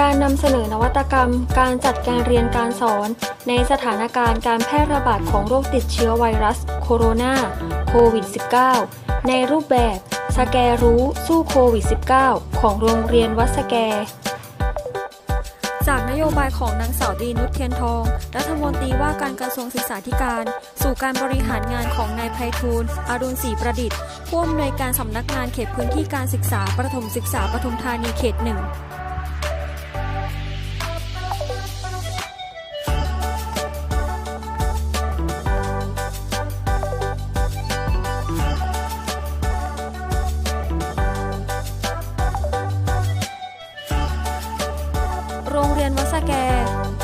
การนำเสนอนวัตกรรม การจัดการเรียนการสอน ในสถานการณ์การแพร่ระบาดของโรคติดเชื้อไวรัส โคโรนาโควิด -19 ในรูปแบบ สแกรู้สู้โควิด -19 ของโรงเรียนวัดสแก จากนโยบายของนางสาวดีนุชเทียนทอง รัฐมนตรีว่าการกระทรวงศึกษาธิการ สู่การบริหารงานของนายไพฑูรย์อรุณศรีประดิษฐ์ผู้อำนวยการสำนักงานเขตพื้นที่การศึกษาประถมศึกษาปทุมธานีเขตหนึ่ง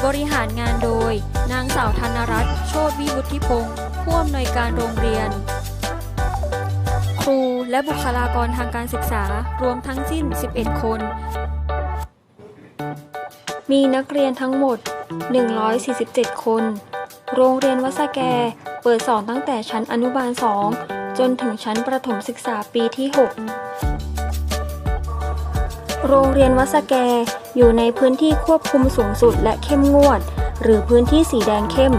บริหารงานโดย นางสาวธนรัตน์โชติวิวุฒิพงศ์ผู้อำนวยการโรงเรียน ครูและบุคลากรทางการศึกษารวมทั้งสิ้น 11 คน มีนักเรียนทั้งหมด 147 คน โรงเรียนวัสแกเปิดสอนตั้งแต่ชั้นอนุบาล 2 จนถึงชั้นประถมศึกษาปีที่ 6 โรงเรียนวัดสแก อยู่ในพื้นที่ควบคุมสูงสุดและเข้มงวด หรือพื้นที่สีแดงเข้ม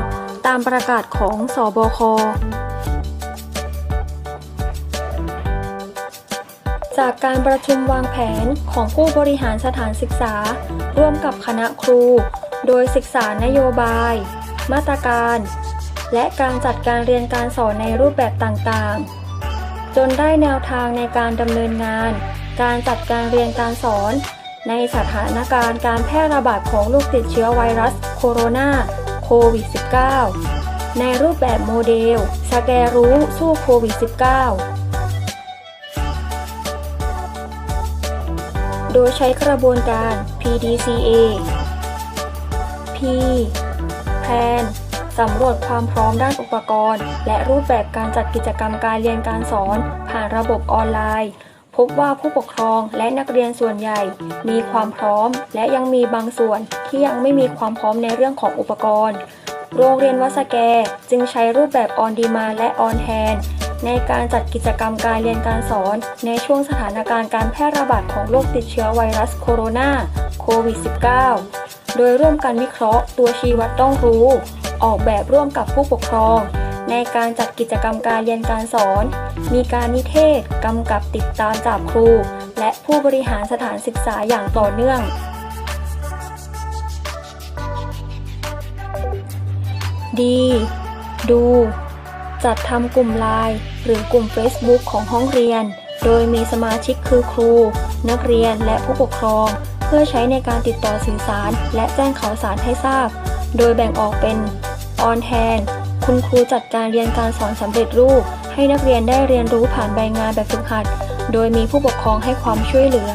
ตามประกาศของสอบคจากการประชุมวางแผนของผู้บริหารสถานศึกษา ร่วมกับคณะครู โดยศึกษานโยบาย มาตรการ และการจัดการเรียนการสอนในรูปแบบต่างๆ จนได้แนวทางในการดำเนินงาน การจัดการเรียนการสอน ในสถานการณ์การแพร่ระบาดของโรคติดเชื้อไวรัสโคโรนาโควิด -19 ในรูปแบบโมเดล สแกรู้สู้โควิด -19 โดยใช้กระบวนการ PDCA P Plan สำรวจความพร้อมด้านอุปกรณ์ และรูปแบบการจัดกิจกรรมการเรียนการสอน ผ่านระบบออนไลน์ พบว่าผู้ปกครองและนักเรียนส่วนใหญ่ มีความพร้อม และยังมีบางส่วนที่ยังไม่มีความพร้อมในเรื่องของอุปกรณ์ โรงเรียนวัดสแกจึงใช้รูปแบบออนดีมาและออนแ n นในการจัดกิจกรรมการเรียนการสอนในช่วงสถานการณ์การแพร่ระบาดของโรคติดเชื้อไวรัสโคโรนาโควิด -19 โดยร่วมกันวิเคราะห์ตัวชี้วัดต้องรู้ ออกแบบร่วมกับผู้ปกครอง ในการจัดกิจกรรมการเรียนการสอน มีการนิเทศกำกับติดตามจากครู และผู้บริหารสถานศึกษาอย่างต่อเนื่อง ดี ดู จัดทำกลุ่มไลน์หรือกลุ่ม Facebook ของห้องเรียน โดยมีสมาชิกคือครู นักเรียนและผู้ปกครอง เพื่อใช้ในการติดต่อสื่อสาร และแจ้งข่าวสารให้ทราบ โดยแบ่งออกเป็น On Hand คุณครูจัดการเรียนการสอนสำเร็จรูป ให้นักเรียนได้เรียนรู้ผ่านใบงานแบบฝึกหัด โดยมีผู้ปกครองให้ความช่วยเหลือ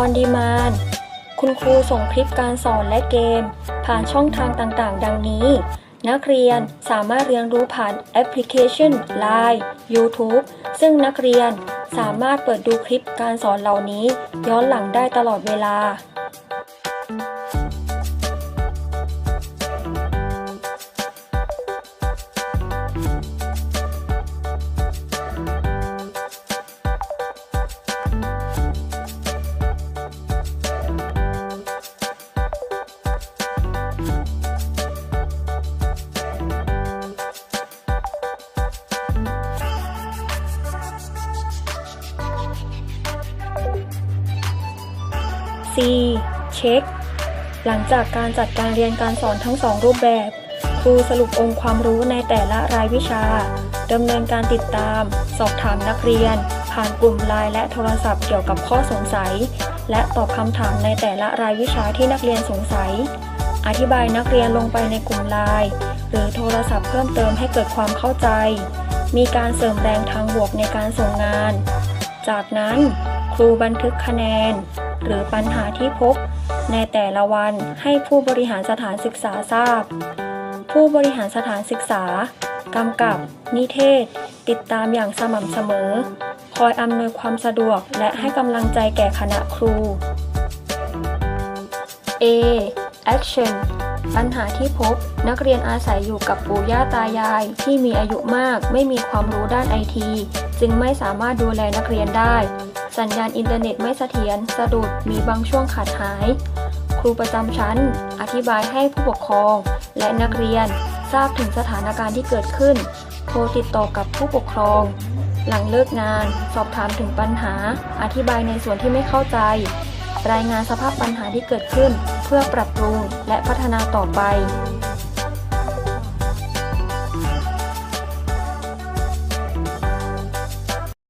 On Demand คุณครูส่งคลิปการสอนและเกม ผ่านช่องทางต่างๆ ดังนี้ นักเรียนสามารถเรียนรู้ผ่านแอปพลิเคชัน Line YouTube ซึ่งนักเรียนสามารถเปิดดูคลิปการสอนเหล่านี้ ย้อนหลังได้ตลอดเวลา C เช็ค หลังจากการจัดการเรียนการสอนทั้งสองรูปแบบ ครูสรุปองค์ความรู้ในแต่ละรายวิชาดำเนินการติดตาม สอบถามนักเรียน ผ่านกลุ่มไลน์และโทรศัพท์เกี่ยวกับข้อสงสัย และตอบคำถามในแต่ละรายวิชาที่นักเรียนสงสัย อธิบายนักเรียนลงไปในกลุ่มไลน์หรือโทรศัพท์เพิ่มเติมให้เกิดความเข้าใจ มีการเสริมแรงทางบวกในการส่งงาน จากนั้น ครูบันทึกคะแนน หรือปัญหาที่พบ ในแต่ละวันให้ผู้บริหารสถานศึกษาทราบ ผู้บริหารสถานศึกษากำกับ นิเทศ ติดตามอย่างสม่ำเสมอ คอยอำนวยความสะดวกและให้กำลังใจแก่คณะครู A Action ปัญหาที่พบนักเรียนอาศัยอยู่กับปู่ย่าตายายที่มีอายุมาก ไม่มีความรู้ด้านไอที จึงไม่สามารถดูแลนักเรียนได้ สัญญาณอินเทอร์เน็ตไม่เสถียรสะดุดมีบางช่วงขาดหาย ครูประจำชั้น อธิบายให้ผู้ปกครอง และนักเรียนทราบถึงสถานการณ์ที่เกิดขึ้น โทรติดต่อกับผู้ปกครอง หลังเลิกงาน สอบถามถึงปัญหา อธิบายในส่วนที่ไม่เข้าใจ รายงานสภาพปัญหาที่เกิดขึ้น เพื่อปรับปรุงและพัฒนาต่อไป